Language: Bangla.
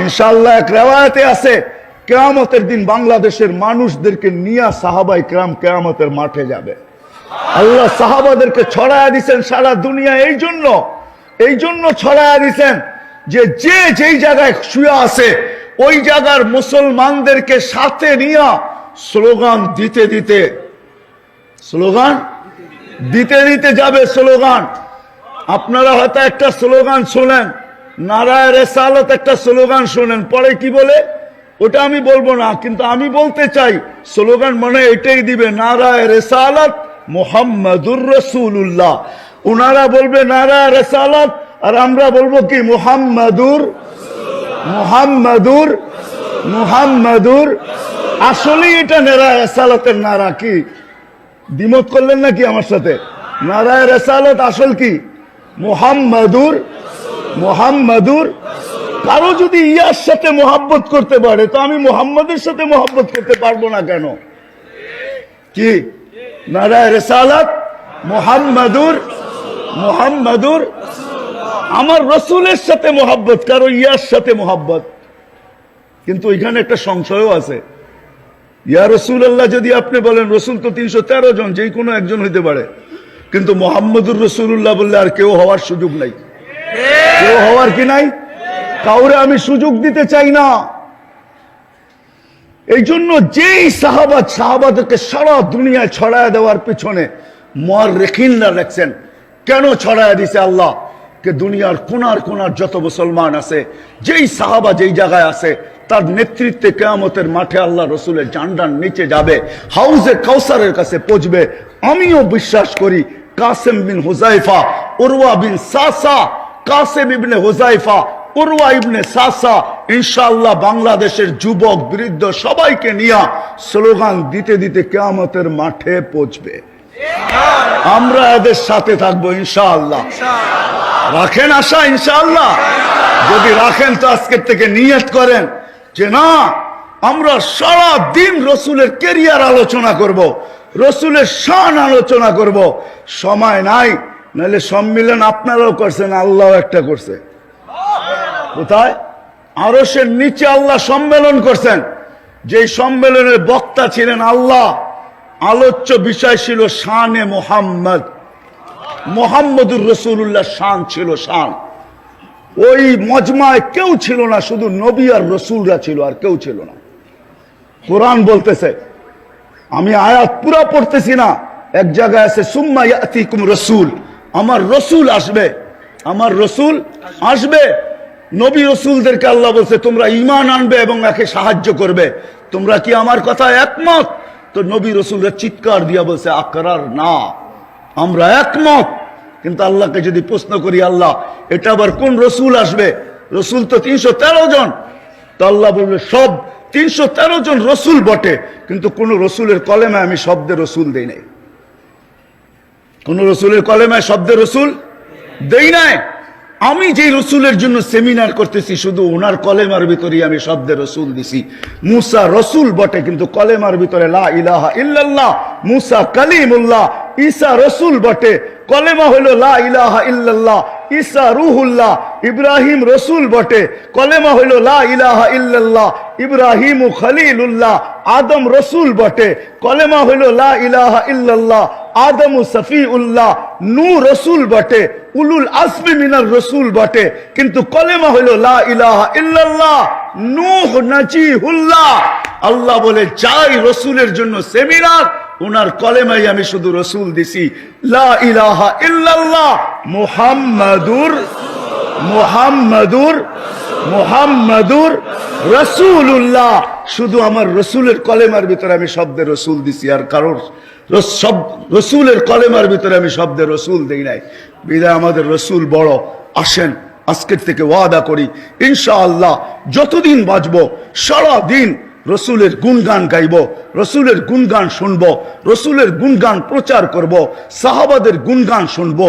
ইনশাল্লাহ এক রেওয়ায়তে আছে, কেয়ামতের দিন বাংলাদেশের মানুষদেরকে নিয়ে সাহাবাই কেরাম কেয়ামতের মাঠে যাবে। আল্লাহ সাহাবাদেরকে ছড়ায়া দিছেন সারা দুনিয়া, এই জন্য এই জন্য ছড়ায়া দিছেন যে যে যেই জায়গায় শুয়ে আছে, ওই জায়গার মুসলমানদেরকে সাথে নিয়ে স্লোগান দিতে দিতে, স্লোগান? দিতে দিতে যাবে স্লোগান। আপনারা হয়তো একটা স্লোগান শোনেন নারায় রেসালত একটা স্লোগান শোনেন। পরে কি বলে? ওটা আমি বলব না, কিন্তু আমি বলতে চাই, স্লোগান মানে এটাই দিবে নারায় রেসালত মোহাম্মদুর রসুল্লাহ ওনারা বলবে নারায় রেসালত, আর আমরা বলব কি? মোহাম্মদুর মোহাম্মদুর মোহাম্মদুর। আসলেই এটা নারায় রেসালতের নারা কি? দ্বিমত করলেন নাকি আমার সাথে? নারায় রেসালত আসল কি? মোহাম্মদুর মোহাম্মদুর কারও যদি ইয়ার সাথে মোহাব্বত করতে পারে, তো আমি মোহাম্মদের সাথে মোহাব্বত করতে পারব না কেন? কি? মোহাম্মদুর মোহাম্মদুর আমার রসুলের সাথে মোহাব্বত, কারও ইয়ার সাথে মোহাব্বত। কিন্তু ওইখানে একটা সংশয়ও আছে। ইয়া রসুল আল্লাহ যদি আপনি বলেন, রসুল তো তিনশো তেরো জন, যেই কোনো একজন হইতে পারে। কিন্তু মোহাম্মদুর রসুল্লাহ বললে আর কেউ হওয়ার সুযোগ নাই। কেউ হওয়ার কি নাই? কাউরে আমি সুযোগ দিতে চাই না। এই জন্য যেই সাহাবাদ সাহাবাদকে সারা দুনিয়ায় ছড়ায় দেওয়ার পিছনে মর রেখিনরা রাখছেন। কেন ছড়ায় দিছে আল্লাহ? কে দুনিয়ার কোনার কোনার যত মুসলমান আছে, যেই সাহাবা যেই জায়গায় আছে, তার নেতৃত্বে কেয়ামতের মাঠে আল্লাহ রসুলের জান্ডান নিচে যাবে, হাউজে কাউসারের কাছে পৌঁছবে। আমিও বিশ্বাস করি, কাসেম বিন হুজাইফা উরওয়া বিন সাসা কাসেম ইবনে হুজাইফা উরওয়া ইবনে সাসা বাংলাদেশের যুবক, বৃদ্ধ সবাইকে নিয়ে স্লোগান দিতে দিতে কেয়ামতের মাঠে পৌঁছবে আমরা এদের সাথে থাকব ইনশাআল্লাহ রাখেন আশা ইনশাআল্লাহ যদি রাখেন তো আজকের থেকে নিয়ত করেন যে না, আমরা সারা দিন রসুলের কেরিয়ার আলোচনা করব। রসুলের শান আলোচনা করব। সময় নাই নাহলে সম্মিলন আপনারাও করছেন আল্লাহ একটা করছে। কোথায়? আরসের নিচে আল্লাহ সম্মেলন করছেন। যেই সম্মেলনের বক্তা ছিলেন আল্লাহ। আলোচ্য বিষয় ছিল শানে মোহাম্মদ। মোহাম্মদুর রসুল্লাহ শান ছিল শান। ওই মজমায় কেউ ছিল না, শুধু নবী আর রসুলরা ছিল, আর কেউ ছিল না। কোরআন বলতেছে, আমি আয়াত পুরা পড়তেছি না। এক জায়গায় আছে, সুম্মা ইয়াতিকুম রসুল। আমার রসুল আসবে। আমার রসুল আসবে। নবী রসুলদেরকে আল্লাহ বলছে, তোমরা ইমান আনবে এবং একে সাহায্য করবে। তোমরা কি আমার কথা একমত? তো নবী রসুলরা চিৎকার দিয়া বলছে, আকরার না। আমরা একমত। কিন্তু আল্লাহকে যদি প্রশ্ন করি, আল্লাহ, এটা আবার কোন রসুল আসবে? রসুল তো তিনশো তেরো জন। তো আল্লাহ বলবে, সব তিনশো তেরো জন রসুল বটে। কিন্তু কোন রসুলের কলেমে আমি শব্দে রসুল দেই নাই। কোন রসুলের কলেমায় শব্দে রসুল দেই নাই। আমি যে রসুলের জন্য সেমিনার করতেছি, শুধু ওনার কলেমার ভিতরে আমি শব্দে রসুল দিছি। মুসা রসুল বটে, কিন্তু কলেমার ভিতরে লা ইলাহা ইল্লাল্লাহ, মুসা কালিমুল্লাহ, ঈসা রসুল বটে। কলেমা হলো লা ইলাহা ইল্লাল্লাহ, ঈসা রুহুল্লাহ, ইব্রাহিম রসুল বটে। কলেমা হলো লা ইলাহা ইল্লাল্লাহ, ইব্রাহিম খলিলুল্লাহ, আদম রসুল বটে। কলেমা হলো লা ইলাহা ইল্লাল্লাহ আদম সফি উল্লাহ নু রসুল বটে, উলুল আসমি মিনার রসুল বটে, কিন্তু কলেমা হলো লা ইলাহা ইল্লাল্লাহ, নূহ নাজিহুল্লাহ। আল্লাহ বলে, যাই রসুলের জন্য সেমিনার ওনার কলেমাই আমি শুধু রসুল দিছি। লা ইলাহা ইল্লাল্লাহ, মুহাম্মাদুর মুহাম্মাদুর মুহাম্মাদুর রসুল্লাহ শুধু আমার রসুলের কলেমার ভিতরে আমি শব্দে রসুল দিছি, আর কারোর সব রসুলের কলেমার ভিতরে আমি শব্দে রসুল দেই নাই। বিদায়, আমাদের রসুল বড়, আসেন, আজকের থেকে ওয়াদা করি, ইনশাআল্লাহ যতদিন বাঁচবো সারা দিন রসুলের গুণগান গাইব, রসুলের গুণগান শুনব, রসুলের গুণগান প্রচার করব, সাহাবাদের গুণগান শুনব